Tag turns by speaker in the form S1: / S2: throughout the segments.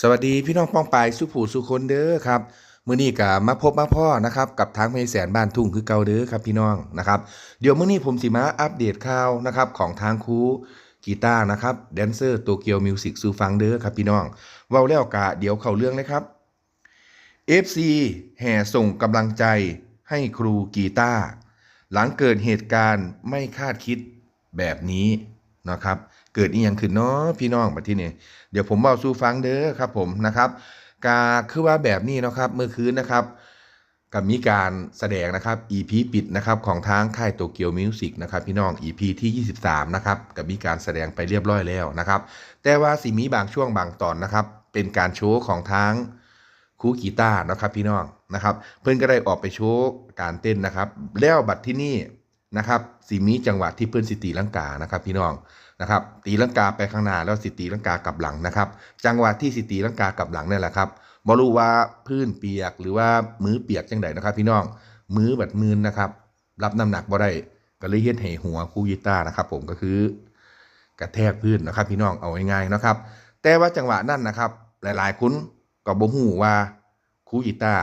S1: สวัสดีพี่น้องป้องปายสุผูสุคนเด้อครับมื้อนี้ก็มาพบมาพ่อนะครับกับทางเพแสนบ้านทุ่งคือเก่าเด้อครับพี่น้องนะครับเดี๋ยวมื้อนี้ผมสิมาอัปเดตข่าวนะครับของทางครูกีตาร์นะครับแดนเซอร์โตเกียวมิวสิกสู่ฟังเด้อครับพี่น้องเว้าแล้วกะเดี๋ยวเข้าเรื่องเลยครับ FC แห่ส่งกำลังใจให้ครูกีตาร์หลังเกิดเหตุการณ์ไม่คาดคิดแบบนี้ นะครับ เกิดอีหยังขึ้นเนาะพี่น้องบัดทีนี้เดี๋ยวผมเบาสู่ฟังเด้อครับผมนะครับกาคือว่าแบบนี้นะครับเมื่อคืนนะครับกับมีการแสดงนะครับ EP ปิดนะครับของทางค่ายโตเกียวมิวสิกนะครับพี่น้อง EP ที่ 23 นะครับกับมีการแสดงไปเรียบร้อยแล้วนะครับ แต่ว่าสิมีบางช่วงบางตอนนะครับ เป็นการโชว์ของทางคูกีตาร์นะครับพี่น้องนะครับ เพื่อนก็ได้ออกไปโชว์การเต้นนะครับ แล้วบัดที่นี่ นะครับสีมีจังหวะที่เพื่อนสิตีลังกานะครับพี่น้องนะครับตีลังกาไปข้างหน้าแล้วสิตีลังกากลับหลังนะครับ จังหวะที่สิตีลังกากลับหลังนี่แหละครับบรู้ว่าพื้นเปียกหรือว่ามือเปียกจังไดนะครับ พี่น้องมือบัดมืนนะครับ รับน้ำหนักบ่ได้ก็เลยเฮ็ดให้หัวครูกีตานะครับ ผมก็คือกระแทกพื้นนะครับ พี่น้องเอาง่ายๆนะครับ แต่ว่าจังหวะนั้นนะครับ หลายๆคนก็บ่ฮู้ว่าครูกีตา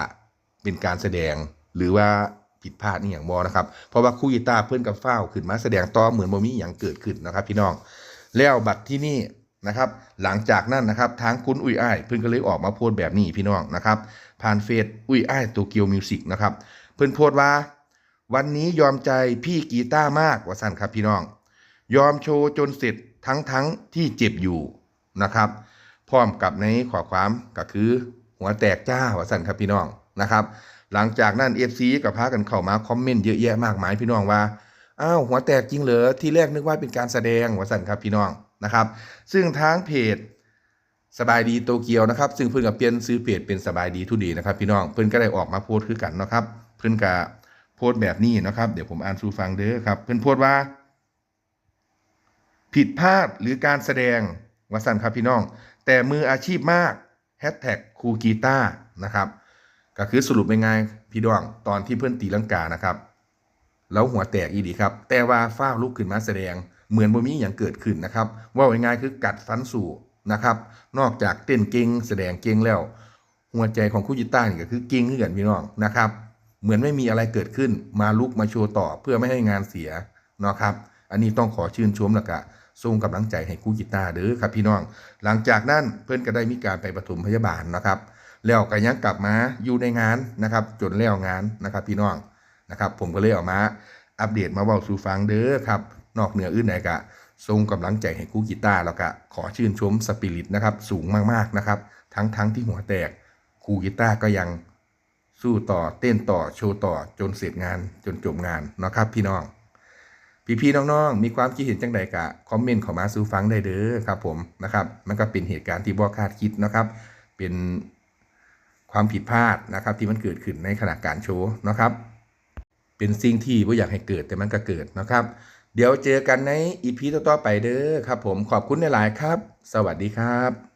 S1: เป็นการแสดงหรือว่า ผิดพลาดนี่อย่างบ่นะครับ เพราะว่าครูกีตาเพิ่อนกับฟ้าขึ้นมาแสดงต่อเหมือนบ่มีหยังเกิดขึ้นนะครับ พี่น้องแล้วบัดที่นี่นะครับ หลังจากนั้นนะครับทางคุณอุ้ยอ้ายเพิ่อนก็เลยออกมาโพสแบบนี้พี่น้องนะครับ ผ่านเฟซอุ้ยอ้ายโตเกียวมิวสิกนะครับ เพิ่อนโพสว่า วันนี้ยอมใจพี่กีตาร์มากว่าสั่นครับพี่น้อง ยอมโชว์จนเสร็จทั้งทั้งที่เจ็บอยู่นะครับ พร้อมกับในข้อความก็คือ หัวแตกจ้าว่าสั่นครับพี่น้องนะครับ หลังจากนั้น FC ก็พากันเข้ามาคอมเมนต์เยอะแยะมากมายพี่น้องว่าอ้าวหัวแตกจริงเหรอที่แรกนึกว่าเป็นการแสดงว่าสั่นครับพี่น้องนะครับ ซึ่งทางเพจสบายดีโตเกียวนะครับ ซึ่งเพิ่นกับเปลี่ยนซื้อเพจเป็นสบายดีทุดีนะครับ พี่น้องเพิ่นก็ได้ออกมาโพสต์คือกันนะครับ เพิ่นก็โพสต์แบบนี้นะครับ เดี๋ยวผมอ่านสู่ฟังเด้อครับ เพิ่นโพสต์ว่า ผิดพลาดหรือการแสดงวสันครับพี่น้อง แต่มืออาชีพมากแฮชแท็กครูกีตาร์นะครับ ก็คือสรุปเป็นไงพี่ดวงตอนที่เพื่อนตีลังกานะครับ แล้วหัวแตกอีดีครับ แต่ว่าฟ้าวลุกขึ้นมาแสดง เหมือนบ่มีอย่างเกิดขึ้นนะครับ ว่าง่ายๆคือกัดฟันสู่นะครับ นอกจากเต้นเก่งแสดงเก่งแล้ว หัวใจของคู่จิต้านี่ก็คือเก่งขึ้นกันพี่น้องนะครับ เหมือนไม่มีอะไรเกิดขึ้น มาลุกมาโชว์ต่อเพื่อไม่ให้งานเสียนะครับ อันนี้ต้องขอชื่นชมล้วก็ส่งกำลังใจให้คู่กีตาร์เด้อครับพี่น้อง หลังจากนั้นเพื่อนก็ได้มีการไปปฐมพยาบาลนะครับ แล้วก็ยังกลับมาอยู่ในงานนะครับ จนแล้วงานนะครับ พี่น้องนะครับ ผมก็เลยออกมา อัปเดตมาเบาสู่ฟังเด้อครับ นอกเหนืออื่นไหนก็ส่งกำลังใจให้คู่กีตาร์แล้วก็ขอชื่นชมสปิริตนะครับ สูงมากๆนะครับ ทั้งทั้งที่หัวแตกครูกีตาร์ก็ยังสู้ต่อเต้นต่อโชว์ต่อจนเสร็จงานจนจบงานนะครับ พี่น้อง พี่ๆน้องๆ มีความคิดเห็นจังใดกะคอมเมนต์เข้ามาสู่ฟังได้เด้อครับ ผมนะครับ มันก็เป็นเหตุการณ์ที่บ่คาดคิดนะครับ เป็น ความผิดพลาดนะครับ ที่มันเกิดขึ้นในขณะการโชว์นะครับ เป็นสิ่งที่บ่อยากให้เกิดแต่มันก็เกิดนะครับ เดี๋ยวเจอกันในอีพีต่อๆไปเด้อครับ ผมขอบคุณหลายๆครับ สวัสดีครับ